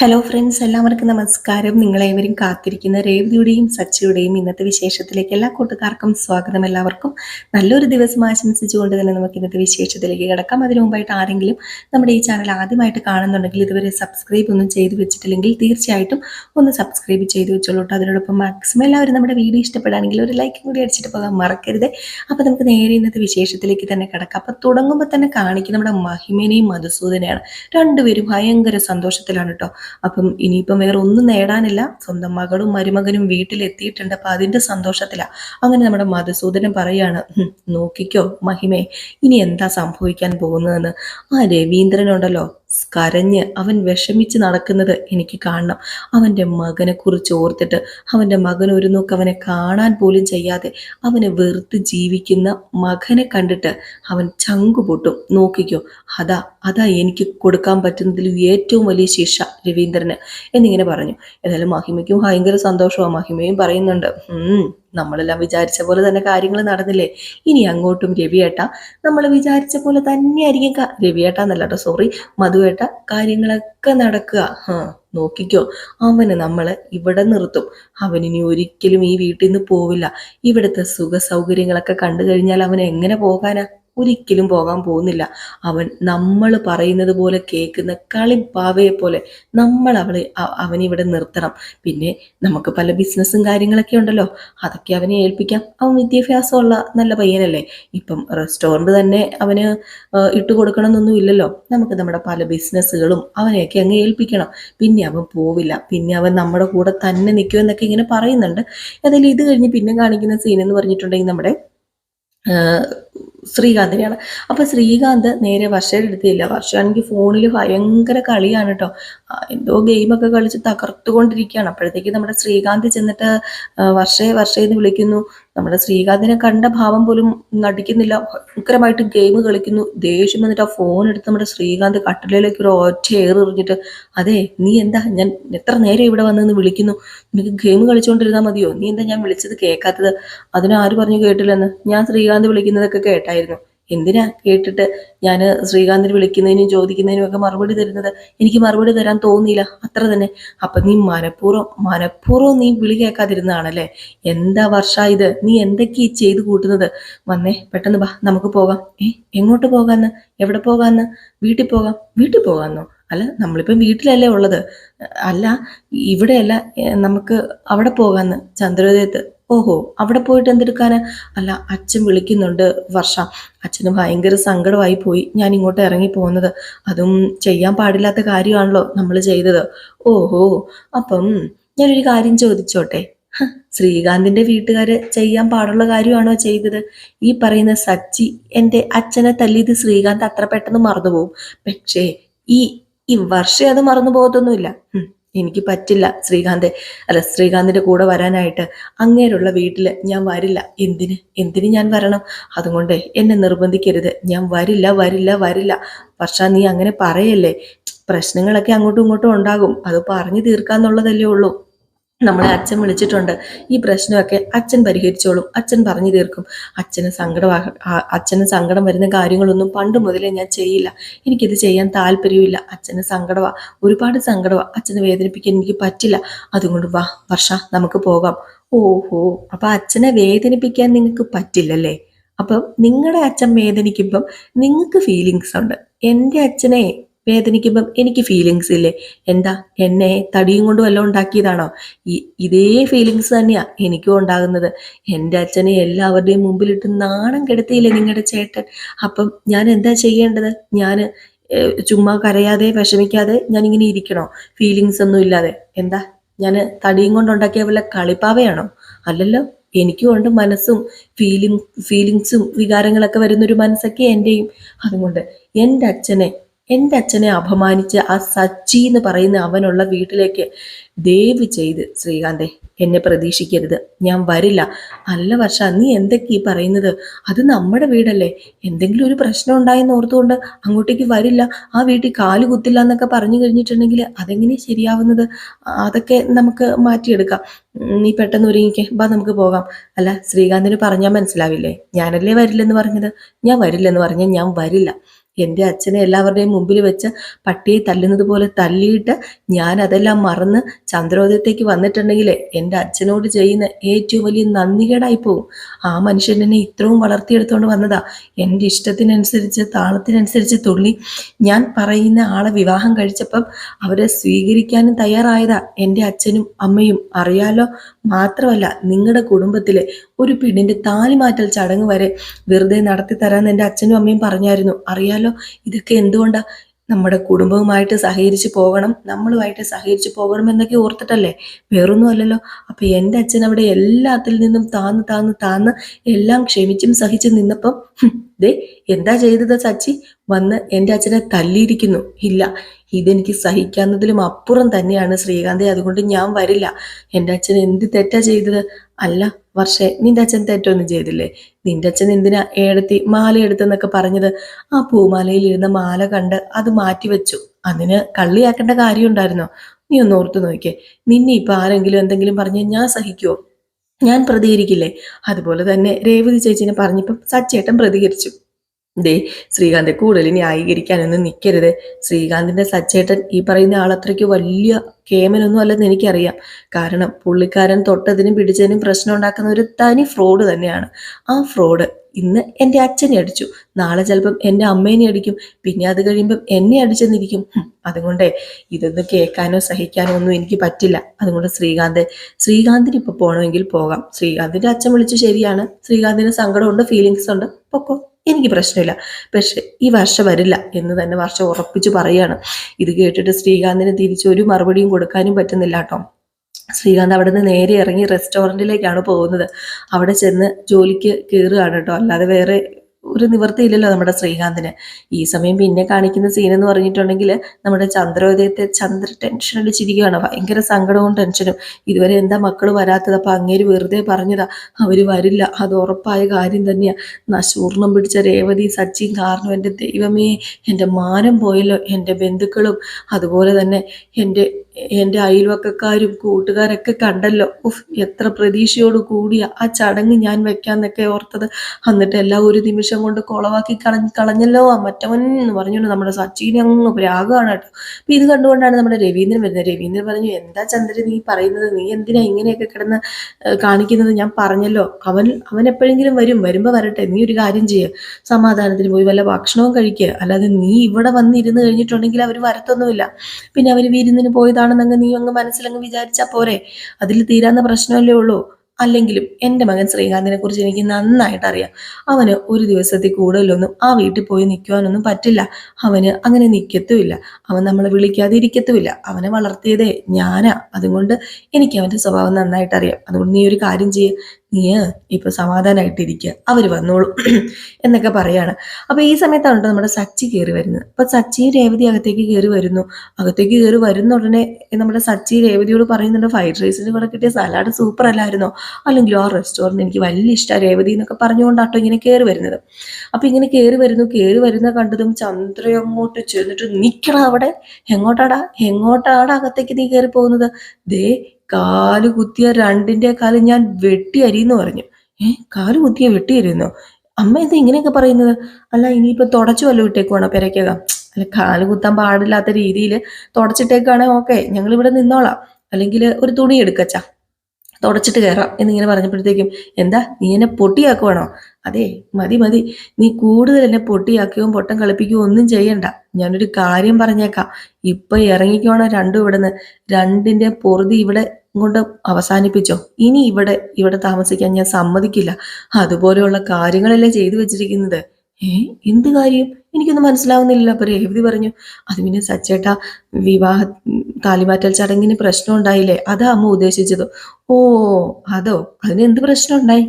Hello friends എല്ലാവർക്കും നമസ്കാരം. നിങ്ങളേവരും കാത്തിരിക്കുന്ന രേവതിയുടെയും സച്ചിയുടെയും ഇന്നത്തെ വിശേഷത്തിലേക്ക് എല്ലാ കൂട്ടുകാർക്കും സ്വാഗതം. എല്ലാവർക്കും നല്ലൊരു ദിവസം ആശംസിച്ചുകൊണ്ട് തന്നെ നമുക്ക് ഇന്നത്തെ വിശേഷത്തിലേക്ക് കിടക്കാം. അതിനു മുമ്പായിട്ട് ആരെങ്കിലും നമ്മുടെ ഈ ചാനൽ ആദ്യമായിട്ട് കാണുന്നുണ്ടെങ്കിൽ ഇതുവരെ സബ്സ്ക്രൈബ് ഒന്നും ചെയ്തു വെച്ചിട്ടില്ലെങ്കിൽ തീർച്ചയായിട്ടും ഒന്ന് സബ്സ്ക്രൈബ് ചെയ്തു വെച്ചോളൂ അതിനോടൊപ്പം മാക്സിമം എല്ലാവരും നമ്മുടെ വീഡിയോ ഇഷ്ടപ്പെടുകയാണെങ്കിൽ ഒരു ലൈക്കും കൂടി അടിച്ചിട്ട് പോകാൻ മറക്കരുത്. അപ്പോൾ നമുക്ക് നേരെ ഇന്നത്തെ വിശേഷത്തിലേക്ക് തന്നെ കിടക്കാം. അപ്പോൾ തുടങ്ങുമ്പോൾ തന്നെ കാണിക്കുന്ന നമ്മുടെ മഹിമേനെയും മധുസൂദനെയാണ്. രണ്ടുപേരും ഭയങ്കര സന്തോഷത്തിലാണ് കേട്ടോ അപ്പം ഇനിയിപ്പം വേറെ ഒന്നും നേടാനില്ല. സ്വന്തം മകളും മരുമകനും വീട്ടിലെത്തിയിട്ടുണ്ട്. അപ്പം അതിന്റെ സന്തോഷത്തിലാണ് അങ്ങനെ നമ്മുടെ മധുസൂദനൻ പറയാണ് നോക്കിക്കോ മഹിമേ ഇനി എന്താ സംഭവിക്കാൻ പോകുന്നതെന്ന്? ആ രവീന്ദ്രനുണ്ടല്ലോ കരഞ്ഞ് അവൻ വിഷമിച്ച് നടക്കുന്നത് എനിക്ക് കാണണം. അവന്റെ മകനെ കുറിച്ച് ഓർത്തിട്ട് അവന്റെ മകൻ ഒരു നോക്ക് അവനെ കാണാൻ പോലും ചെയ്യാതെ അവനെ വെറുത്ത് ജീവിക്കുന്ന മകനെ കണ്ടിട്ട് അവൻ ചങ്കു പൊട്ടും. നോക്കിക്കോ അതാ അതാ എനിക്ക് കൊടുക്കാൻ പറ്റുന്നതിൽ ഏറ്റവും വലിയ ശിക്ഷ രവീന്ദ്രന് എന്നിങ്ങനെ പറഞ്ഞു. എന്തായാലും മഹിമയ്ക്കും ഭയങ്കര സന്തോഷമാണ് മഹിമയും പറയുന്നുണ്ട്. നമ്മളെല്ലാം വിചാരിച്ച പോലെ തന്നെ കാര്യങ്ങൾ നടന്നില്ലേ? ഇനി അങ്ങോട്ടും രവിയേട്ട നമ്മൾ വിചാരിച്ച പോലെ തന്നെയായിരിക്കും രവി രവിയേട്ട എന്നല്ല കേട്ടോ സോറി മധുവേട്ട കാര്യങ്ങളൊക്കെ നടക്കുക. നോക്കിക്കോ അവന് നമ്മൾ ഇവിടെ നിർത്തും. അവനിനി ഒരിക്കലും ഈ വീട്ടിൽ നിന്ന് പോവില്ല. ഇവിടുത്തെ സുഖ സൗകര്യങ്ങളൊക്കെ കണ്ടു കഴിഞ്ഞാൽ അവൻ എങ്ങനെ പോകാനാ? ഒരിക്കലും പോകാൻ പോകുന്നില്ല. അവൻ നമ്മൾ പറയുന്നത് പോലെ കേൾക്കുന്ന കളിപ്പാവയെ പോലെ നമ്മൾ അവളെ അവനിവിടെ നിർത്തണം. പിന്നെ നമുക്ക് പല ബിസിനസ്സും കാര്യങ്ങളൊക്കെ ഉണ്ടല്ലോ. അതൊക്കെ അവനെ ഏൽപ്പിക്കാം. അവൻ വിദ്യാഭ്യാസമുള്ള നല്ല പയ്യനല്ലേ. ഇപ്പം റെസ്റ്റോറന്റ് തന്നെ അവന് ഇട്ട് കൊടുക്കണമെന്നൊന്നും ഇല്ലല്ലോ. നമുക്ക് നമ്മുടെ പല ബിസിനസ്സുകളും അവനെയൊക്കെ അങ്ങ് ഏൽപ്പിക്കണം. പിന്നെ അവൻ പോവില്ല. പിന്നെ അവൻ നമ്മുടെ കൂടെ തന്നെ നിൽക്കുമെന്നൊക്കെ ഇങ്ങനെ പറയുന്നുണ്ട്. അതിൽ ഇത് കഴിഞ്ഞ് പിന്നെ കാണിക്കുന്ന സീൻ എന്ന് പറഞ്ഞിട്ടുണ്ടെങ്കിൽ നമ്മുടെ ശ്രീകാന്തിനെയാണ്. അപ്പൊ ശ്രീകാന്ത് നേരെ വർഷയുടെ അടുത്തില്ല വർഷമാണെങ്കിൽ ഫോണിൽ ഭയങ്കര കളിയാണ് കേട്ടോ എന്തോ ഗെയിമൊക്കെ കളിച്ച് തകർത്തുകൊണ്ടിരിക്കുകയാണ്. അപ്പോഴത്തേക്ക് നമ്മുടെ ശ്രീകാന്ത് ചെന്നിട്ട് വർഷേ വർഷയെ വർഷയെന്ന് വിളിക്കുന്നു. നമ്മുടെ ശ്രീകാന്തിനെ കണ്ട ഭാവം പോലും നടിക്കുന്നില്ല. ഭയങ്കരമായിട്ട് ഗെയിം കളിക്കുന്നു. ദേഷ്യം വന്നിട്ട് ആ ഫോൺ എടുത്ത് നമ്മുടെ ശ്രീകാന്ത് കട്ടിലേക്ക് ഒരു ഒറ്റ ഏറിറിഞ്ഞിട്ട് അതെ നീ എന്താ? ഞാൻ എത്ര നേരം ഇവിടെ വന്നെന്ന് വിളിക്കുന്നു. നിനക്ക് ഗെയിം കളിച്ചുകൊണ്ടിരുന്നാൽ മതിയോ? നീ എന്താ ഞാൻ വിളിച്ചത് കേൾക്കാത്തത്? അതിനാര് പറഞ്ഞു കേട്ടില്ലെന്ന്? ഞാൻ ശ്രീകാന്ത് വിളിക്കുന്നതൊക്കെ കേട്ടായിരുന്നു. എന്തിനാ കേട്ടിട്ട് ഞാൻ ശ്രീകാന്തിന് വിളിക്കുന്നതിനും ചോദിക്കുന്നതിനും ഒക്കെ മറുപടി തരുന്നത്? എനിക്ക് മറുപടി തരാൻ തോന്നിയില്ല. അത്ര തന്നെ. അപ്പൊ നീ മനഃപൂർവം മനഃപൂർവം നീ വിളി കേൾക്കാതിരുന്നതാണല്ലേ? എന്താ വർഷ ഇത്? നീ എന്തൊക്കെ ചെയ്തു കൂട്ടുന്നത്? വന്നേ പെട്ടെന്ന് വാ നമുക്ക് പോകാം. ഏ എങ്ങോട്ട് പോകാന്ന്? എവിടെ പോകാന്ന്? വീട്ടിൽ പോകാം. വീട്ടിൽ പോകാന്നോ? അല്ല നമ്മളിപ്പം വീട്ടിലല്ലേ ഉള്ളത്. അല്ല ഇവിടെയല്ല നമുക്ക് അവിടെ പോകാന്ന്. ചന്ദ്രോദയത്ത് ഓഹോ അവിടെ പോയിട്ട് എന്തെടുക്കാന്? അല്ല അച്ഛൻ വിളിക്കുന്നുണ്ട് വർഷ. അച്ഛന് ഭയങ്കര സങ്കടമായി പോയി. ഞാൻ ഇങ്ങോട്ട് ഇറങ്ങി പോകുന്നത്. അതും ചെയ്യാൻ പാടില്ലാത്ത കാര്യമാണല്ലോ നമ്മൾ ചെയ്തത്. ഓഹോ അപ്പം ഞാനൊരു കാര്യം ചോദിച്ചോട്ടെ? ശ്രീകാന്തിന്റെ വീട്ടുകാര് ചെയ്യാൻ പാടുള്ള കാര്യമാണോ ചെയ്തത്? ഈ പറയുന്ന സച്ചി എന്റെ അച്ഛനെ തല്ലിയത് ശ്രീകാന്ത് അത്ര പെട്ടെന്ന് മറന്നുപോകും. പക്ഷേ ഈ ഈ വർഷം അത് മറന്നു പോകത്തൊന്നുമില്ല എനിക്ക് പറ്റില്ല ശ്രീകാന്ത്. അല്ല ശ്രീകാന്തിന്റെ കൂടെ വരാനായിട്ട് അങ്ങേരുള്ള വീട്ടിൽ ഞാൻ വരില്ല. എന്തിന്? എന്തിന് ഞാൻ വരണം? അതുകൊണ്ട് എന്നെ നിർബന്ധിക്കരുത്. ഞാൻ വരില്ല വരില്ല വരില്ല. വർഷ നീ അങ്ങനെ പറയല്ലേ? പ്രശ്നങ്ങളൊക്കെ അങ്ങോട്ടും ഇങ്ങോട്ടും ഉണ്ടാകും. അത് പറഞ്ഞു തീർക്കാന്നുള്ളതല്ലേ ഉള്ളൂ. നമ്മളെ അച്ഛൻ വിളിച്ചിട്ടുണ്ട്. ഈ പ്രശ്നമൊക്കെ അച്ഛൻ പരിഹരിച്ചോളും. അച്ഛൻ പറഞ്ഞു തീർക്കും. അച്ഛന് സങ്കടം അച്ഛന് സങ്കടം വരുന്ന കാര്യങ്ങളൊന്നും പണ്ട് മുതലേ ഞാൻ ചെയ്യില്ല. എനിക്കിത് ചെയ്യാൻ താല്പര്യമില്ല അച്ഛന് സങ്കടമാ ഒരുപാട് സങ്കടമാ അച്ഛനെ വേദനിപ്പിക്കാൻ എനിക്ക് പറ്റില്ല. അതുകൊണ്ട് വാ വർഷ നമുക്ക് പോകാം. ഓഹോ അപ്പൊ അച്ഛനെ വേദനിപ്പിക്കാൻ നിങ്ങൾക്ക് പറ്റില്ലല്ലേ? അപ്പം നിങ്ങളുടെ അച്ഛൻ വേദനിക്കുമ്പം നിങ്ങൾക്ക് ഫീലിങ്സ് ഉണ്ട്. എന്റെ അച്ഛനെ വേദനിക്കുമ്പം എനിക്ക് ഫീലിങ്സ് ഇല്ലേ? എന്താ? എന്നെ തടിയും കൊണ്ട് വല്ലതും ഉണ്ടാക്കിയതാണോ? ഈ ഇതേ ഫീലിങ്സ് തന്നെയാ എനിക്കും ഉണ്ടാകുന്നത്. എന്റെ അച്ഛനെ എല്ലാവരുടെയും മുമ്പിലിട്ട് നാണം കെടുത്തിയില്ലേ നിങ്ങളുടെ ചേട്ടൻ? അപ്പം ഞാൻ എന്താ ചെയ്യേണ്ടത്? ഞാൻ ചുമ്മാ കരയാതെ വിഷമിക്കാതെ ഞാൻ ഇങ്ങനെ ഇരിക്കണോ? ഫീലിങ്സ് ഒന്നും ഇല്ലാതെ. എന്താ? ഞാൻ തടിയും കൊണ്ടുണ്ടാക്കിയ വല്ല കളിപ്പാവയാണോ? അല്ലല്ലോ എനിക്കും ഉണ്ട് മനസ്സും ഫീലിങ് ഫീലിങ്സും വികാരങ്ങളൊക്കെ വരുന്നൊരു മനസ്സൊക്കെ എന്റെയും അതുകൊണ്ട് എന്റെ അച്ഛനെ എന്റെ അച്ഛനെ അപമാനിച്ച് ആ സച്ചി എന്ന് പറയുന്ന അവനുള്ള വീട്ടിലേക്ക് ദയവ് ചെയ്ത് ശ്രീകാന്തെ എന്നെ പ്രതീക്ഷിക്കരുത്. ഞാൻ വരില്ല. അല്ല വർഷ നീ എന്തൊക്കെ ഈ പറയുന്നത്? അത് നമ്മുടെ വീടല്ലേ. എന്തെങ്കിലും ഒരു പ്രശ്നം ഉണ്ടായെന്ന് ഓർത്തുകൊണ്ട് അങ്ങോട്ടേക്ക് വരില്ല. ആ വീട്ടിൽ കാൽ കുത്തില്ല എന്നൊക്കെ പറഞ്ഞു കഴിഞ്ഞിട്ടുണ്ടെങ്കിൽ അതെങ്ങനെ ശരിയാവുന്നത്? അതൊക്കെ നമുക്ക് മാറ്റിയെടുക്കാം. നീ പെട്ടെന്ന് ഒരുങ്ങിക്കേ. ബാ നമുക്ക് പോകാം. അല്ല ശ്രീകാന്തിന് പറഞ്ഞാൽ മനസ്സിലാവില്ലേ? ഞാനല്ലേ വരില്ലെന്ന് പറഞ്ഞത്? ഞാൻ വരില്ലെന്ന് പറഞ്ഞാൽ ഞാൻ വരില്ല. എന്റെ അച്ഛനെ എല്ലാവരുടെയും മുമ്പിൽ വെച്ച് പട്ടിയെ തല്ലുന്നത് പോലെ തല്ലിയിട്ട് ഞാൻ അതെല്ലാം മറന്ന് ചന്ദ്രോദയത്തേക്ക് വന്നിട്ടുണ്ടെങ്കിൽ എന്റെ അച്ഛനോട് ചെയ്യുന്ന ഏറ്റവും വലിയ നന്ദികേടായി പോകും. ആ മനുഷ്യൻ എന്നെ ഇത്രയും വളർത്തിയെടുത്തുകൊണ്ട് വന്നതാ. എന്റെ ഇഷ്ടത്തിനനുസരിച്ച് താളത്തിനനുസരിച്ച് തുള്ളി ഞാൻ പറയുന്ന ആളെ വിവാഹം കഴിച്ചപ്പം അവരെ സ്വീകരിക്കാനും തയ്യാറായതാ. എന്റെ അച്ഛനും അമ്മയും അറിയാലോ മാത്രമല്ല നിങ്ങളുടെ കുടുംബത്തിലെ ഒരു പെണ്ണിന്റെ താലിമാറ്റൽ ചടങ്ങ് വരെ വെറുതെ നടത്തി തരാമെന്ന് എന്റെ അച്ഛനും അമ്മയും പറഞ്ഞായിരുന്നു. അറിയാലോ ഇതൊക്കെ എന്തുകൊണ്ടാണ് നമ്മുടെ കുടുംബവുമായിട്ട് സഹകരിച്ച് പോകണം നമ്മളുമായിട്ട് സഹകരിച്ച് പോകണം എന്നൊക്കെ ഓർത്തിട്ടല്ലേ? വേറൊന്നും അല്ലല്ലോ. അപ്പൊ എന്റെ അച്ഛൻ അവിടെ എല്ലാത്തിൽ നിന്നും താന്ന് താന്ന് താന്ന് എല്ലാം ക്ഷമിച്ചും സഹിച്ചും നിന്നപ്പം ദേ എന്താ ചെയ്തത് സച്ചി? വന്ന് എന്റെ അച്ഛനെ തല്ലിയിരിക്കുന്നു. ഇല്ല ഇതെനിക്ക് സഹിക്കാവുന്നതിലും അപ്പുറം തന്നെയാണ് ശ്രീകാന്തെ. അതുകൊണ്ട് ഞാൻ വരില്ല. എന്റെ അച്ഛൻ എന്ത് തെറ്റാ ചെയ്തത്? അല്ല വർഷേ നിന്റെ അച്ഛൻ തെറ്റൊന്നും ചെയ്തില്ലേ? നിന്റെ അച്ഛൻ എന്തിനാ ഏടത്തി മാല എടുത്തെന്നൊക്കെ പറഞ്ഞത്? ആ പൂമാലയിൽ ഇരുന്ന മാല കണ്ട് അത് മാറ്റിവെച്ചു. അതിന് കള്ളിയാക്കേണ്ട കാര്യം ഉണ്ടായിരുന്നോ നീ ഒന്ന് ഓർത്തു നോക്കിയേ. നിന്നെ ഇപ്പൊ ആരെങ്കിലും എന്തെങ്കിലും പറഞ്ഞ് ഞാൻ സഹിക്കുവോ? ഞാൻ പ്രതികരിക്കില്ലേ? അതുപോലെ തന്നെ രേവതി ചേച്ചിനെ പറഞ്ഞപ്പം സച്ചേട്ടൻ പ്രതികരിച്ചു. ദേ ശ്രീകാന്തെ കൂടുതൽ ന്യായീകരിക്കാനൊന്നും നിൽക്കരുത് ശ്രീകാന്തിന്റെ സച്ചേട്ടൻ ഈ പറയുന്ന ആളത്രയ്ക്ക് വലിയ കേമനൊന്നും അല്ലെന്ന് എനിക്കറിയാം. കാരണം പുള്ളിക്കാരൻ തൊട്ടതിനും പിടിച്ചതിനും പ്രശ്നം ഉണ്ടാക്കുന്ന ഒരു തനി ഫ്രോഡ് തന്നെയാണ്. ആ ഫ്രോഡ് ഇന്ന് എന്റെ അച്ഛനെ അടിച്ചു. നാളെ ചിലപ്പം എന്റെ അമ്മേനെ അടിക്കും. പിന്നെ അത് കഴിയുമ്പം എന്നെ അടിച്ചെന്നിരിക്കും. അതുകൊണ്ടേ ഇതൊന്നും കേൾക്കാനോ സഹിക്കാനോ ഒന്നും എനിക്ക് പറ്റില്ല. അതുകൊണ്ട് ശ്രീകാന്ത് ശ്രീകാന്തിന് ഇപ്പോൾ പോകണമെങ്കിൽ പോകാം. ശ്രീകാന്തിന്റെ അച്ഛൻ വിളിച്ചു ശരിയാണ്. ശ്രീകാന്തിന് സങ്കടമുണ്ട് ഫീലിങ്സ് ഉണ്ട്. പൊക്കോ എനിക്ക് പ്രശ്നമില്ല. പക്ഷെ ഈ വർഷം വരില്ല എന്ന് തന്നെ വർഷം ഉറപ്പിച്ചു പറയാണ്. ഇത് കേട്ടിട്ട് ശ്രീകാന്തിന് തിരിച്ചൊരു മറുപടിയും കൊടുക്കാനും പറ്റുന്നില്ല കേട്ടോ. ശ്രീകാന്ത് അവിടെ നിന്ന് നേരെ ഇറങ്ങി റെസ്റ്റോറന്റിലേക്കാണ് പോകുന്നത്. അവിടെ ചെന്ന് ജോലിക്ക് കയറുകയാണ് കേട്ടോ. അല്ലാതെ വേറെ ഒരു നിവൃത്തിയില്ലല്ലോ നമ്മുടെ ശ്രീകാന്തിന്. ഈ സമയം പിന്നെ കാണിക്കുന്ന സീൻ എന്ന് പറഞ്ഞിട്ടുണ്ടെങ്കിൽ നമ്മുടെ ചന്ദ്രോദയത്തെ ചന്ദ്ര ടെൻഷൻ അടിച്ചിരിക്കുകയാണ്. ഭയങ്കര സങ്കടവും ടെൻഷനും ഇതുവരെ എന്താ മക്കൾ വരാത്തത്? അപ്പൊ അങ്ങേര് വെറുതെ പറഞ്ഞതാ അവർ വരില്ല. അത് ഉറപ്പായ കാര്യം തന്നെയാ. നശൂർണം പിടിച്ച രേവതി സച്ചിൻ കാരണം എന്റെ ദൈവമേ എന്റെ മാനം പോയല്ലോ എന്റെ ബന്ധുക്കളും. അതുപോലെ തന്നെ എന്റെ എന്റെ അയൽവക്കക്കാരും കൂട്ടുകാരൊക്കെ കണ്ടല്ലോ. ഉഫ് എത്ര പ്രതീക്ഷയോട് കൂടിയ ആ ചടങ്ങ് ഞാൻ വെക്കാന്നൊക്കെ ഓർത്തത്. എന്നിട്ട് എല്ലാം ഒരു നിമിഷം കൊണ്ട് കുളവാക്കി കളഞ്ഞ് കളഞ്ഞല്ലോ. ആ മറ്റവൻ എന്ന് പറഞ്ഞുകൊണ്ട് നമ്മുടെ സച്ചിനെ അങ്ങ് പ്രാഗമാണ് കേട്ടോ. അപ്പൊ ഇത് കണ്ടുകൊണ്ടാണ് നമ്മുടെ രവീന്ദ്രൻ വരുന്നത്. രവീന്ദ്രൻ പറഞ്ഞു എന്താ ചന്ദ്രൻ നീ പറയുന്നത്? നീ എന്തിനാ ഇങ്ങനെയൊക്കെ കിടന്ന് കാണിക്കുന്നത്? ഞാൻ പറഞ്ഞല്ലോ. അവൻ അവൻ എപ്പോഴെങ്കിലും വരും. വരുമ്പോ വരട്ടെ. നീ ഒരു കാര്യം ചെയ്യ. സമാധാനത്തിന് പോയി വല്ല ഭക്ഷണവും കഴിക്കുക അല്ലാതെ നീ ഇവിടെ വന്നിരുന്ന് കഴിഞ്ഞിട്ടുണ്ടെങ്കിൽ അവർ വരത്തൊന്നുമില്ല. പിന്നെ അവർ വിരുന്നിന് പോയതാണെന്നങ്ങ് നീ അങ്ങ് മനസ്സിലങ്ങ് വിചാരിച്ചാ പോരെ. അതിൽ തീരാവുന്ന പ്രശ്നമല്ലേ ഉള്ളൂ. അല്ലെങ്കിലും എന്റെ മകൻ ശ്രീകാന്തിനെ കുറിച്ച് എനിക്ക് നന്നായിട്ട് അറിയാം. അവന് ഒരു ദിവസത്തിൽ കൂടുതലൊന്നും ആ വീട്ടിൽ പോയി നിൽക്കുവാനൊന്നും പറ്റില്ല. അവന് അങ്ങനെ നിൽക്കത്തുമില്ല അവൻ നമ്മളെ വിളിക്കാതെ ഇരിക്കത്തുമില്ല അവനെ വളർത്തിയതേ ഞാനാ. അതുകൊണ്ട് എനിക്ക് അവന്റെ സ്വഭാവം നന്നായിട്ട് അറിയാം അതുകൊണ്ട് നീ ഒരു കാര്യം ചെയ്യ്. നീ ഇപ്പൊ സമാധാനമായിട്ടിരിക്കുക അവർ വന്നോളൂ എന്നൊക്കെ പറയാണ്. അപ്പൊ ഈ സമയത്താണ് നമ്മുടെ സച്ചി കയറി വരുന്നത്. അപ്പൊ സച്ചി രേവതി അകത്തേക്ക് കയറി വരുന്നു. അകത്തേക്ക് കയറി വരുന്ന ഉടനെ നമ്മുടെ സച്ചി രേവതിയോട് പറയുന്നുണ്ട് ഫ്രൈഡ് റൈസിന് കൂടെ കിട്ടിയ സലാഡ് സൂപ്പർ അല്ലായിരുന്നോ? അല്ലെങ്കിൽ ആ റെസ്റ്റോറന്റ് എനിക്ക് വലിയ ഇഷ്ടമാണ് രേവതി എന്നൊക്കെ പറഞ്ഞുകൊണ്ടാട്ടോ ഇങ്ങനെ കയറി വരുന്നത്. അപ്പൊ ഇങ്ങനെ കയറി വരുന്നു. കയറി വരുന്ന കണ്ടതും ചന്ദ്ര അങ്ങോട്ട് ചെന്നിട്ട് നിൽക്കണം അവിടെ. എങ്ങോട്ടാടാ? എങ്ങോട്ടാടാ അകത്തേക്ക് നീ കയറി പോകുന്നത്? ദേ കാൽ കുത്തിയ രണ്ടിന്റെ കാൽ ഞാൻ വെട്ടി അരിയെന്ന് പറഞ്ഞു. ഏ കാൽ കുത്തിയ വെട്ടി അരിയുന്നോ? അമ്മ എന്താ ഇങ്ങനെയൊക്കെ പറയുന്നത്? അല്ല ഇനിയിപ്പൊ തുടച്ചു വല്ല ഇട്ടേക്കുവാണോ പെരയ്ക്കകം? അല്ല കാൽ കുത്താൻ പാടില്ലാത്ത രീതിയിൽ തുടച്ചിട്ടേക്കാണെ ഓക്കെ ഞങ്ങൾ ഇവിടെ നിന്നോളാം. അല്ലെങ്കിൽ ഒരു തുണി എടുക്കച്ച തുടച്ചിട്ട് കയറാം എന്നിങ്ങനെ പറഞ്ഞപ്പോഴത്തേക്കും എന്താ നീ എന്നെ പൊട്ടിയാക്കുവാണോ? അതെ മതി മതി. നീ കൂടുതൽ എന്നെ പൊട്ടിയാക്കുകയോ പൊട്ടം കളിപ്പിക്കുകയോ ഒന്നും ചെയ്യണ്ട. ഞാനൊരു കാര്യം പറഞ്ഞേക്കാം. ഇപ്പൊ ഇറങ്ങിക്കോണോ രണ്ടും ഇവിടുന്ന്. രണ്ടിന്റെ പൊറുതി ഇവിടെ കൊണ്ട് അവസാനിപ്പിച്ചോ. ഇനി ഇവിടെ ഇവിടെ താമസിക്കാൻ ഞാൻ സമ്മതിക്കില്ല. അതുപോലെയുള്ള കാര്യങ്ങളല്ലേ ചെയ്തു വെച്ചിരിക്കുന്നത്. ഏ എന്ത് കാര്യം? എനിക്കൊന്നും മനസ്സിലാവുന്നില്ല അപ്പൊ രേവതി പറഞ്ഞു അത് പിന്നെ സച്ചേട്ട വിവാഹ താലിമാറ്റൽ ചടങ്ങിന് പ്രശ്നം ഉണ്ടായില്ലേ? അതാ അമ്മ ഉദ്ദേശിച്ചത്. ഓ അതോ? അതിന് എന്ത് പ്രശ്നം ഉണ്ടായി?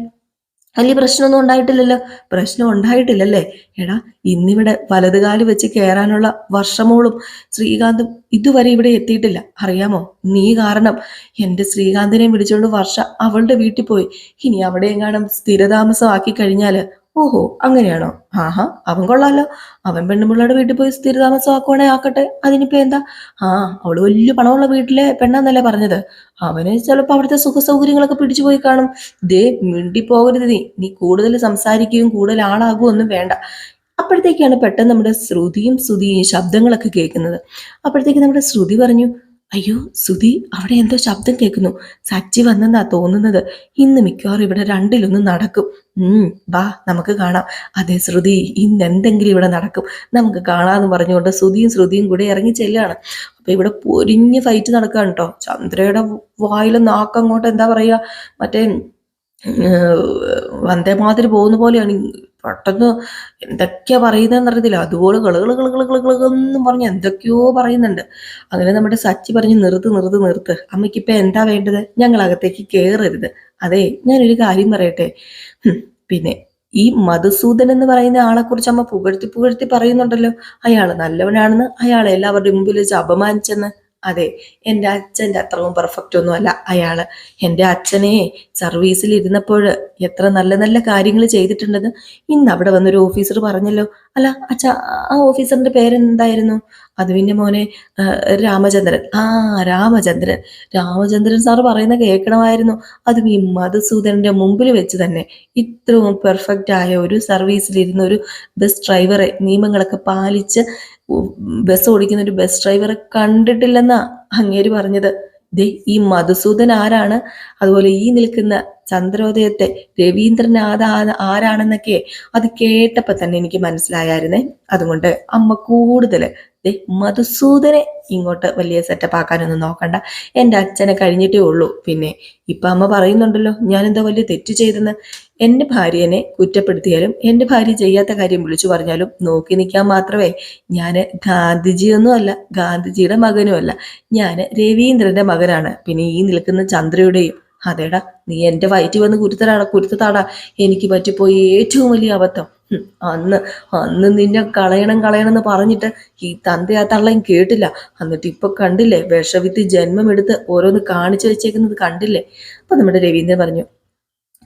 വലിയ പ്രശ്നമൊന്നും ഉണ്ടായിട്ടില്ലല്ലോ. പ്രശ്നം ഉണ്ടായിട്ടില്ലല്ലേ? എടാ ഇന്നിവിടെ വലതുകാൽ വെച്ച് കയറാനുള്ള വർഷമോളും ശ്രീകാന്തും ഇതുവരെ ഇവിടെ എത്തിയിട്ടില്ല. അറിയാമോ? നീ കാരണം എന്റെ ശ്രീകാന്തിനെ വിളിച്ചുകൊണ്ട് വർഷ അവളുടെ വീട്ടിൽ പോയി. ഇനി അവിടെ എങ്ങാനും സ്ഥിരതാമസം ആക്കി കഴിഞ്ഞാൽ ഓഹോ അങ്ങനെയാണോ? ആഹാ അവൻ കൊള്ളാലോ. അവൻ പെണ്ണുമ്പിള്ളയുടെ വീട്ടിൽ പോയി സ്ഥിരതാമസമാക്കുവാണെ ആക്കട്ടെ. അതിനിപ്പോ എന്താ? ആ അവൾ വലിയ പണമുള്ള വീട്ടിലെ പെണ്ണാന്നല്ലേ പറഞ്ഞത്. അവന് ചിലപ്പോ അവിടുത്തെ സുഖ സൗകര്യങ്ങളൊക്കെ പിടിച്ചു പോയി കാണും. ദേ മിണ്ടി പോകരുത് നീ. നീ കൂടുതൽ സംസാരിക്കുകയും കൂടുതൽ ആളാകുകയും ഒന്നും വേണ്ട. അപ്പോഴത്തേക്കാണ് പെട്ടെന്ന് നമ്മുടെ ശ്രുതിയും ശ്രുതിയും ശബ്ദങ്ങളൊക്കെ കേൾക്കുന്നത്. അപ്പോഴത്തേക്ക് നമ്മുടെ ശ്രുതി പറഞ്ഞു അയ്യോ സുധി അവിടെ എന്തോ ശബ്ദം കേൾക്കുന്നു. സച്ചി വന്നെന്നാ തോന്നുന്നത്. ഇന്ന് മിക്കവാറും ഇവിടെ രണ്ടിലൊന്നും നടക്കും. ഉം വാ നമുക്ക് കാണാം. അതെ ശ്രുതി ഇന്ന് എന്തെങ്കിലും ഇവിടെ നടക്കും. നമുക്ക് കാണാന്ന് പറഞ്ഞുകൊണ്ട് ശ്രുതിയും ശ്രുതിയും കൂടെ ഇറങ്ങി ചെല്ലുകയാണ്. അപ്പൊ ഇവിടെ പൊരിഞ്ഞ് ഫൈറ്റ് നടക്കുകയാണ് കേട്ടോ. ചന്ദ്രയുടെ വായിലെ നാക്കങ്ങോട്ട് എന്താ പറയുക? മറ്റേ വന്ദേമാതിരി പോകുന്ന പോലെയാണ്. പെട്ടെന്ന് എന്തൊക്കെയാ പറയുന്നതെന്ന് അറിയത്തില്ല. അതുപോലെ കളുകൾ കളുകൾ കളുകളെന്നും പറഞ്ഞ് എന്തൊക്കെയോ പറയുന്നുണ്ട്. അങ്ങനെ നമ്മുടെ സച്ചി പറഞ്ഞ് നിർത്ത് നിർത്ത് നിർത്ത്. അമ്മയ്ക്ക് ഇപ്പൊ എന്താ വേണ്ടത്? ഞങ്ങൾ അകത്തേക്ക് കയറരുത് അതെ ഞാനൊരു കാര്യം പറയട്ടെ. പിന്നെ ഈ മധുസൂദൻ എന്ന് പറയുന്ന ആളെ കുറിച്ച് അമ്മ പുകഴ്ത്തി പുകഴ്ത്തി പറയുന്നുണ്ടല്ലോ. അയാൾ നല്ലവനാണെന്ന് അയാളെ എല്ലാവരുടെ മുമ്പിൽ വെച്ച് അപമാനിച്ചെന്ന്. അതെ എന്റെ അച്ഛന്റെ അത്രയും പെർഫെക്റ്റ് ഒന്നുമല്ല. അയാൾ എന്റെ അച്ഛനെ സർവീസിൽ ഇരുന്നപ്പോൾ എത്ര നല്ല നല്ല കാര്യങ്ങൾ ചെയ്തിട്ടുണ്ടെന്ന് ഇന്ന് അവിടെ വന്നൊരു ഓഫീസർ പറഞ്ഞല്ലോ. അല്ല അച്ഛ ആ ഓഫീസറിന്റെ പേരെന്തായിരുന്നു? അത് പിന്നെ മോനെ രാമചന്ദ്രൻ. ആ രാമചന്ദ്രൻ. രാമചന്ദ്രൻ സാർ പറയുന്ന കേൾക്കണമായിരുന്നു. അതും ഈ മധുസൂദനന്റെ മുമ്പിൽ വെച്ച് തന്നെ ഇത്രയും പെർഫെക്റ്റ് ആയ ഒരു സർവീസിലിരുന്ന ഒരു ബസ് ഡ്രൈവറെ നിയമങ്ങളൊക്കെ പാലിച്ച് ബസ് ഓടിക്കുന്ന ഒരു ബസ് ഡ്രൈവറെ കണ്ടിട്ടില്ലെന്നാ അങ്ങേര് പറഞ്ഞത്. ദേ ഈ മധുസൂദൻ ആരാണ്? അതുപോലെ ഈ നിൽക്കുന്ന ചന്ദ്രോദയത്തെ രവീന്ദ്രനാഥ ആരാണെന്നൊക്കെ അത് കേട്ടപ്പോ തന്നെ എനിക്ക് മനസ്സിലായായിരുന്നേ. അതുകൊണ്ട് അമ്മ കൂടുതൽ മധുസൂദനെ ഇങ്ങോട്ട് വലിയ സെറ്റപ്പ് ആക്കാനൊന്നും നോക്കണ്ട. എന്റെ അച്ഛനെ കഴിഞ്ഞിട്ടേ ഉള്ളൂ. പിന്നെ ഇപ്പം അമ്മ പറയുന്നുണ്ടല്ലോ ഞാൻ എന്താ വലിയ തെറ്റ് ചെയ്തെന്ന്? എന്റെ ഭാര്യനെ കുറ്റപ്പെടുത്തിയാലും എന്റെ ഭാര്യ ചെയ്യാത്ത കാര്യം വിളിച്ചു പറഞ്ഞാലും നോക്കി നിൽക്കാൻ മാത്രമേ ഞാൻ ഗാന്ധിജിയൊന്നും അല്ല ഗാന്ധിജിയുടെ മകനുമല്ല ഞാൻ രവീന്ദ്രന്റെ മകനാണ്. പിന്നെ ഈ നിൽക്കുന്ന ചന്ദ്രയുടെയും അതേടാ നീ എന്റെ വയറ്റിൽ വന്ന് കുരുത്തടാടാ കുരുത്തത്താടാ. എനിക്ക് പറ്റിപ്പോയി ഏറ്റവും വലിയ അബദ്ധം. അന്ന് അന്ന് നിന്നെ കളയണം കളയണം എന്ന് പറഞ്ഞിട്ട് ഈ തന്ത ആ തള്ളയും കേട്ടില്ല. എന്നിട്ട് ഇപ്പൊ കണ്ടില്ലേ വിഷവിത്ത് ജന്മം എടുത്ത് ഓരോന്ന് കാണിച്ചു വെച്ചേക്കുന്നത് കണ്ടില്ലേ? അപ്പൊ നമ്മുടെ രവീന്ദ്രൻ പറഞ്ഞു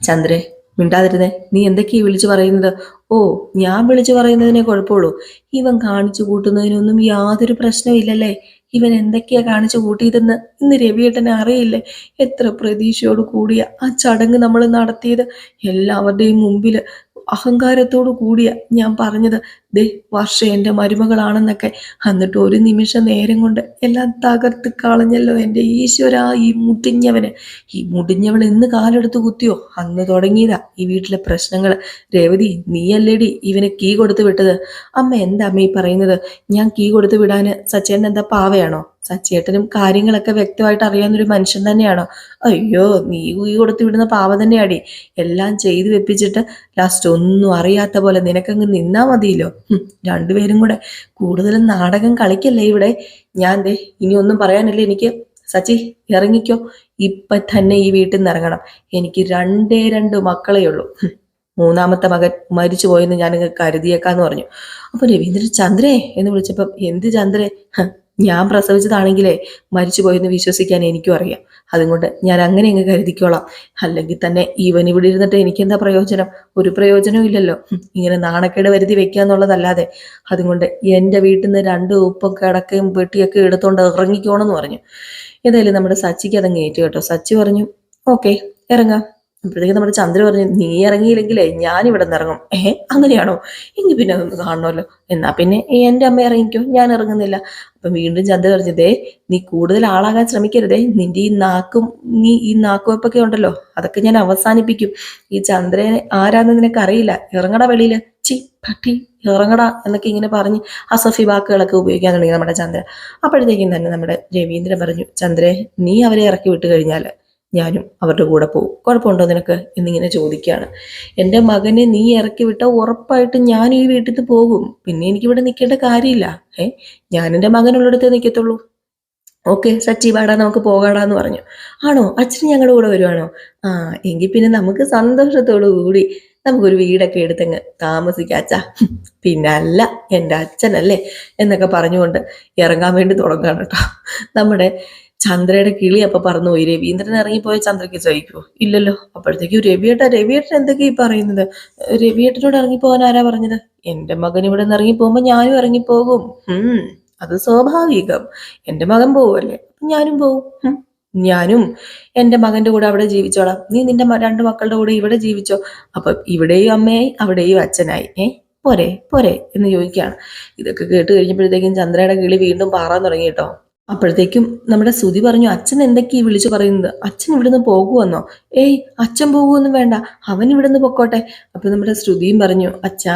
ചന്ദ്രേ മിണ്ടാതിരുന്നേ നീ എന്തൊക്കെയാ വിളിച്ചു പറയുന്നത്? ഓ ഞാൻ വിളിച്ചു പറയുന്നതിനെ കുഴപ്പമുള്ളൂ. ഇവൻ കാണിച്ചു കൂട്ടുന്നതിനൊന്നും യാതൊരു പ്രശ്നമില്ലല്ലേ ഇവൻ എന്തൊക്കെയാ കാണിച്ചു കൂട്ടിയതെന്ന് ഇന്ന് രവിയേട്ടനെ അറിയില്ലേ? എത്ര പ്രതീക്ഷയോട് കൂടിയ ആ ചടങ്ങ് നമ്മൾ നടത്തിയത് എല്ലാവരുടെയും മുമ്പിൽ അഹങ്കാരത്തോടു കൂടിയ ഞാൻ പറഞ്ഞത്. ദേ വർഷ എന്റെ മരുമകളാണെന്നൊക്കെ. എന്നിട്ട് ഒരു നിമിഷ നേരം കൊണ്ട് എല്ലാം തകർത്ത് കളഞ്ഞല്ലോ എന്റെ ഈശ്വര ഈ മുടിഞ്ഞവന്. ഈ മുടിഞ്ഞവൾ ഇന്ന് കാലെടുത്ത് കുത്തിയോ? അന്ന് തുടങ്ങിയതാ ഈ വീട്ടിലെ പ്രശ്നങ്ങൾ. രേവതി നീയല്ലേടി ഇവനെ കീ കൊടുത്ത് വിട്ടത്? അമ്മ എന്താ അമ്മ ഈ പറയുന്നത്? ഞാൻ കീ കൊടുത്ത് വിടാന് സച്ചേൻ എന്താ പാവയാണോ? സച്ചേട്ടനും കാര്യങ്ങളൊക്കെ വ്യക്തമായിട്ട് അറിയാവുന്നൊരു മനുഷ്യൻ തന്നെയാണോ? അയ്യോ നീ ഊ കൊടുത്ത് വിടുന്ന പാവ തന്നെയാടി. എല്ലാം ചെയ്തു വെപ്പിച്ചിട്ട് ലാസ്റ്റ് ഒന്നും അറിയാത്ത പോലെ നിനക്കങ്ങ് നിന്നാ മതിയല്ലോ. രണ്ടുപേരും കൂടെ കൂടുതലും നാടകം കളിക്കല്ലേ ഇവിടെ? ഞാൻ ദേ ഇനി ഒന്നും പറയാനല്ലേ. എനിക്ക് സച്ചി ഇറങ്ങിക്കോ. ഇപ്പൊ തന്നെ ഈ വീട്ടിൽ നിന്ന് ഇറങ്ങണം. എനിക്ക് രണ്ടേ രണ്ട് മക്കളേ ഉള്ളൂ. മൂന്നാമത്തെ മകൻ മരിച്ചു പോയെന്ന് ഞാനങ്ങ് കരുതിയേക്കാന്ന് പറഞ്ഞു. അപ്പൊ രവീന്ദ്രൻ ചന്ദ്രേ എന്ന് വിളിച്ചപ്പോൾ എന്ത് ചന്ദ്രേ? ഞാൻ പ്രസവിച്ചതാണെങ്കിലേ മരിച്ചു പോയെന്ന് വിശ്വസിക്കാൻ എനിക്കും അറിയാം. അതുകൊണ്ട് ഞാൻ അങ്ങനെ അങ്ങ് കരുതിക്കോളാം. അല്ലെങ്കിൽ തന്നെ ഇവൻ ഇവിടെ ഇരുന്നിട്ട് എനിക്കെന്താ പ്രയോജനം? ഒരു പ്രയോജനവും ഇല്ലല്ലോ. ഇങ്ങനെ നാണക്കേട് വരുത്തി വെക്കുക എന്നുള്ളതല്ലാതെ. അതുകൊണ്ട് എന്റെ വീട്ടിൽ നിന്ന് രണ്ട് ഉപ്പും കിടക്കയും പെട്ടിയൊക്കെ എടുത്തുകൊണ്ട് ഇറങ്ങിക്കോണെന്ന് പറഞ്ഞു. ഏതായാലും നമ്മുടെ സച്ചിക്ക് അതങ്ങ് ഏറ്റു കേട്ടോ. സച്ചി പറഞ്ഞു ഓക്കെ ഇറങ്ങാം. അപ്പോഴത്തേക്ക് നമ്മുടെ ചന്ദ്ര പറഞ്ഞു നീ ഇറങ്ങിയില്ലെങ്കിലേ ഞാൻ ഇവിടെ നിന്ന് ഇറങ്ങും ഏഹ് അങ്ങനെയാണോ? എങ്കിൽ പിന്നെ അതൊന്ന് കാണണമല്ലോ. എന്നാ പിന്നെ എന്റെ അമ്മ ഇറങ്ങിക്കോ ഞാൻ ഇറങ്ങുന്നില്ല. അപ്പം വീണ്ടും ചന്ദ്ര പറഞ്ഞതേ നീ കൂടുതൽ ആളാകാൻ ശ്രമിക്കരുതേ. നിന്റെ ഈ നാക്കും നീ ഈ നാക്കുവെപ്പൊക്കെ ഉണ്ടല്ലോ അതൊക്കെ ഞാൻ അവസാനിപ്പിക്കും. ഈ ചന്ദ്രനെ ആരാന്ന് നിനക്ക് അറിയില്ല. ഇറങ്ങടാ വെളിയിൽ. ചി പട്ടി ഇറങ്ങടാ എന്നൊക്കെ ഇങ്ങനെ പറഞ്ഞ് അസഫി വാക്കുകളൊക്കെ ഉപയോഗിക്കാൻ തുടങ്ങി നമ്മുടെ ചന്ദ്ര. അപ്പോഴത്തേക്കും തന്നെ നമ്മുടെ രവീന്ദ്രൻ പറഞ്ഞു ചന്ദ്രേ നീ അവരെ ഇറക്കി വിട്ട് കഴിഞ്ഞാൽ ഞാനും അവരുടെ കൂടെ പോകും. കുഴപ്പമുണ്ടോ നിനക്ക്? എന്നിങ്ങനെ ചോദിക്കുകയാണ്. എന്റെ മകനെ നീ ഇറക്കി വിട്ടാൽ ഉറപ്പായിട്ടും ഞാൻ ഈ വീട്ടിൽ നിന്ന് പോകും. പിന്നെ എനിക്കിവിടെ നിൽക്കേണ്ട കാര്യമില്ല. ഏ? ഞാൻ എന്റെ മകനുള്ളിടത്തേ നിൽക്കത്തുള്ളൂ. ഓക്കെ സച്ചി വാടാ നമുക്ക് പോകാടാന്ന് പറഞ്ഞു. ആണോ? അച്ഛൻ ഞങ്ങളുടെ കൂടെ വരുവാണോ? ആ എങ്കിൽ പിന്നെ നമുക്ക് സന്തോഷത്തോടു കൂടി നമുക്കൊരു വീടൊക്കെ എടുത്തങ്ങ് താമസിക്കാം. അച്ഛാ പിന്നെ അല്ല എന്റെ അച്ഛനല്ലേ എന്നൊക്കെ പറഞ്ഞുകൊണ്ട് ഇറങ്ങാൻ വേണ്ടി തുടങ്ങുകയാണ് കേട്ടോ. നമ്മുടെ ചന്ദ്രയുടെ കിളി അപ്പൊ പറഞ്ഞു പോയി. രവീന്ദ്രൻ ഇറങ്ങിപ്പോയ ചന്ദ്രയ്ക്ക് ചോദിക്കുമോ ഇല്ലല്ലോ. അപ്പോഴത്തേക്കും രവിയേട്ട രവിയേട്ടൻ എന്തൊക്കെയാ ഈ പറയുന്നത്? രവിയേട്ടനോട് ഇറങ്ങിപ്പോകാൻ ആരാ പറഞ്ഞത്? എന്റെ മകൻ ഇവിടെ നിന്ന് ഇറങ്ങിപ്പോകുമ്പോ ഞാനും ഇറങ്ങിപ്പോകും. ഉം അത് സ്വാഭാവികം. എന്റെ മകൻ പോവുമല്ലേ ഞാനും പോവും. ഞാനും എന്റെ മകന്റെ കൂടെ അവിടെ ജീവിച്ചോളാം. നീ നിന്റെ രണ്ട് മക്കളുടെ കൂടെ ഇവിടെ ജീവിച്ചോ? അപ്പൊ ഇവിടെയും അമ്മയായി അവിടെയും അച്ഛനായി. ഏ പോരെ പോരെ എന്ന് ചോദിക്കുകയാണ്. ഇതൊക്കെ കേട്ട് കഴിഞ്ഞപ്പോഴത്തേക്കും ചന്ദ്രയുടെ കിളി വീണ്ടും പാറാൻ തുടങ്ങി കേട്ടോ. അപ്പോഴത്തേക്കും നമ്മുടെ സുതി പറഞ്ഞു അച്ഛൻ എന്തൊക്കെയാ വിളിച്ചു പറയുന്നത്? അച്ഛൻ ഇവിടുന്ന് പോകുമെന്നോ ഏയ് അച്ഛൻ പോകുമെന്നും വേണ്ട അവൻ ഇവിടുന്ന് പൊക്കോട്ടെ. അപ്പൊ നമ്മുടെ ശ്രുതിയും പറഞ്ഞു അച്ഛാ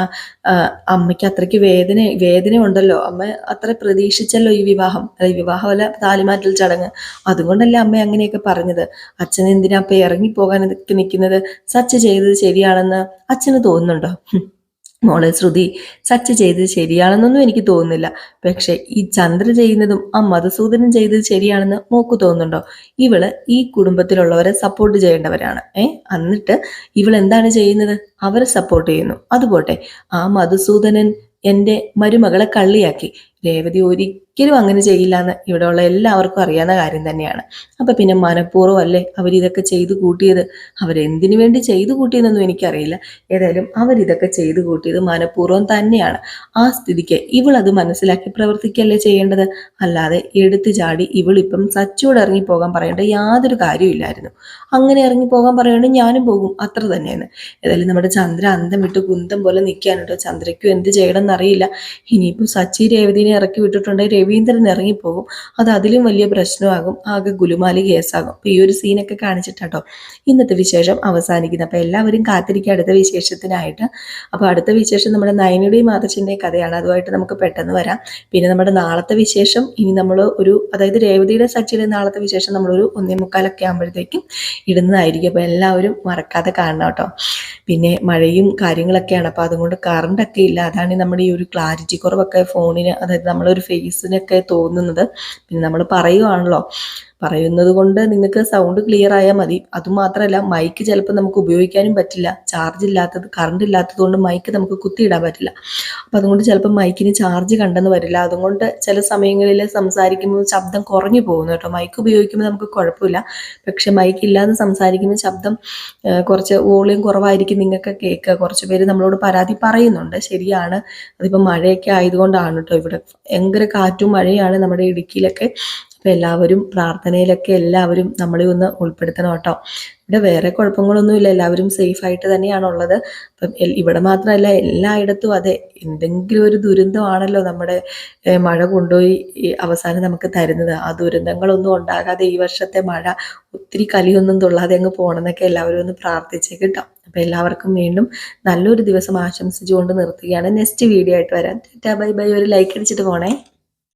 അമ്മയ്ക്ക് അത്രയ്ക്ക് വേദന വേദന ഉണ്ടല്ലോ. അമ്മ അത്ര പ്രതീക്ഷിച്ചല്ലോ ഈ വിവാഹം. അല്ല വിവാഹമല്ല താലിമാറ്റൽ ചടങ്ങ്. അതുകൊണ്ടല്ലേ അമ്മ അങ്ങനെയൊക്കെ പറഞ്ഞത്. അച്ഛൻ എന്തിനാ അപ്പൊ ഇറങ്ങിപ്പോകാനൊക്കെ നിൽക്കുന്നത്? സച്ച് ചെയ്തത് ശരിയാണെന്ന് അച്ഛന് തോന്നുന്നുണ്ടോ. മോളെ ശ്രുതി സച്ച് ചെയ്തത് ശരിയാണെന്നൊന്നും എനിക്ക് തോന്നുന്നില്ല. പക്ഷെ ഈ ചന്ദ്ര ചെയ്യുന്നതും ആ മധുസൂദനം ചെയ്തത് ശരിയാണെന്ന് മോക്ക് തോന്നുന്നുണ്ടോ? ഇവൾ ഈ കുടുംബത്തിലുള്ളവരെ സപ്പോർട്ട് ചെയ്യേണ്ടവരാണ്. ഏ എന്നിട്ട് ഇവൾ എന്താണ് ചെയ്യുന്നത്? അവരെ സപ്പോർട്ട് ചെയ്യുന്നു. അതുപോട്ടെ ആ മധുസൂദനൻ എന്റെ മരുമകളെ കള്ളിയാക്കി. രേവതി ഒരിക്കലും അങ്ങനെ ചെയ്യില്ല എന്ന് ഇവിടെയുള്ള എല്ലാവർക്കും അറിയാവുന്ന കാര്യം തന്നെയാണ്. അപ്പൊ പിന്നെ മനഃപൂർവം അല്ലേ അവരിതൊക്കെ ചെയ്തു കൂട്ടിയത്? അവരെന്തിനു വേണ്ടി ചെയ്തു കൂട്ടിയതെന്നൊന്നും എനിക്കറിയില്ല. ഏതായാലും അവരിതൊക്കെ ചെയ്തു കൂട്ടിയത് മനഃപൂർവം തന്നെയാണ്. ആ സ്ഥിതിക്ക് ഇവളത് മനസ്സിലാക്കി പ്രവർത്തിക്കല്ലേ ചെയ്യേണ്ടത്? അല്ലാതെ എടുത്തു ചാടി ഇവളിപ്പം സച്ചോട് ഇറങ്ങി പോകാൻ പറയേണ്ട യാതൊരു കാര്യമില്ലായിരുന്നു അങ്ങനെ ഇറങ്ങി പോകാൻ പറയുകയാണെങ്കിൽ ഞാനും പോകും. അത്ര തന്നെയാണ്. ഏതായാലും നമ്മുടെ ചന്ദ്ര അന്തം വിട്ട് കുന്തം പോലെ നിൽക്കാനുണ്ടോ ചന്ദ്രയ്ക്കും എന്ത് ചെയ്യണം എന്നറിയില്ല ഇനിയിപ്പോൾ സച്ചി രേവതിനെ ഇറക്കി വിട്ടിട്ടുണ്ടെങ്കിൽ രവീന്ദ്രൻ ഇറങ്ങിപ്പോകും. അത് അതിലും വലിയ പ്രശ്നമാകും. ആകെ ഗുലുമാലി കേസാകും. അപ്പോൾ ഈ ഒരു സീനൊക്കെ കാണിച്ചിട്ടാട്ടോ ഇന്നത്തെ വിശേഷം അവസാനിക്കുന്നത്. അപ്പോൾ എല്ലാവരും കാത്തിരിക്കുക അടുത്ത വിശേഷത്തിനായിട്ട്. അപ്പോൾ അടുത്ത വിശേഷം നമ്മുടെ നയനയുടെയും മാതച്ചന്റെയും കഥയാണ്. അതുമായിട്ട് നമുക്ക് പെട്ടെന്ന് വരാം. പിന്നെ നമ്മുടെ നാളത്തെ വിശേഷം ഇനി നമ്മൾ ഒരു അതായത് രേവതിയുടെ സച്ചിയുടെ നാളത്തെ വിശേഷം നമ്മളൊരു ഒന്നേ മുക്കാലൊക്കെ ആകുമ്പോഴത്തേക്കും ഇടുന്നതായിരിക്കും. അപ്പോൾ എല്ലാവരും മറക്കാതെ കാണണം കേട്ടോ. പിന്നെ മഴയും കാര്യങ്ങളൊക്കെയാണ്. അപ്പോൾ അതുകൊണ്ട് കറണ്ടൊക്കെ ഇല്ല. അതാണ് നമ്മുടെ ഈ ഒരു ക്ലാരിറ്റി കുറവൊക്കെ ഫോണിന് അതായത് നമ്മളൊരു ഫേസിനൊക്കെ തോന്നുന്നത്. പിന്നെ നമ്മൾ പറയുവാണല്ലോ പറയുന്നത് കൊണ്ട് നിങ്ങൾക്ക് സൗണ്ട് ക്ലിയർ ആയാൽ മതി. അതുമാത്രമല്ല മൈക്ക് ചിലപ്പോൾ നമുക്ക് ഉപയോഗിക്കാനും പറ്റില്ല. ചാർജ് ഇല്ലാത്തത് കറണ്ട് ഇല്ലാത്തത് കൊണ്ട് മൈക്ക് നമുക്ക് കുത്തിയിടാൻ പറ്റില്ല. അപ്പം അതുകൊണ്ട് ചിലപ്പോൾ മൈക്കിന് ചാർജ് കണ്ടെന്ന് വരില്ല. അതുകൊണ്ട് ചില സമയങ്ങളിൽ സംസാരിക്കുമ്പോൾ ശബ്ദം കുറഞ്ഞു പോകുന്നു കേട്ടോ. മൈക്ക് ഉപയോഗിക്കുമ്പോൾ നമുക്ക് കുഴപ്പമില്ല. പക്ഷെ മൈക്ക് ഇല്ലാതെ സംസാരിക്കുമ്പോൾ ശബ്ദം കുറച്ച് വോളിയം കുറവായിരിക്കും നിങ്ങൾക്ക് കേൾക്കുക കുറച്ച് പേര് നമ്മളോട് പരാതി പറയുന്നുണ്ട്. ശരിയാണ്. അതിപ്പോൾ മഴയൊക്കെ ആയതുകൊണ്ടാണ് കേട്ടോ ഇവിടെ. ഭയങ്കര കാറ്റും മഴയാണ് നമ്മുടെ ഇടുക്കിയിലൊക്കെ. അപ്പം എല്ലാവരും പ്രാർത്ഥനയിലൊക്കെ എല്ലാവരും നമ്മളെ ഒന്ന് ഉൾപ്പെടുത്തണം കേട്ടോ. ഇവിടെ വേറെ കുഴപ്പങ്ങളൊന്നുമില്ല എല്ലാവരും സേഫ് ആയിട്ട് തന്നെയാണ് ഉള്ളത്. അപ്പം ഇവിടെ മാത്രമല്ല എല്ലായിടത്തും അതെ. എന്തെങ്കിലും ഒരു ദുരന്തമാണല്ലോ നമ്മുടെ മഴ കൊണ്ടുപോയി അവസാനം നമുക്ക് തരുന്നത്. ആ ദുരന്തങ്ങളൊന്നും ഉണ്ടാകാതെ ഈ വർഷത്തെ മഴ ഒത്തിരി കലിയൊന്നും തൊള്ളാതെ അങ്ങ് പോകണമെന്നൊക്കെ എല്ലാവരും ഒന്ന് പ്രാർത്ഥിച്ചേ കിട്ടാം. അപ്പം എല്ലാവർക്കും വീണ്ടും നല്ലൊരു ദിവസം ആശംസിച്ചുകൊണ്ട് നിർത്തുകയാണ്. നെക്സ്റ്റ് വീഡിയോ ആയിട്ട് വരാം. By bye. ഒരു ലൈക്ക് അടിച്ചിട്ട് പോണേ.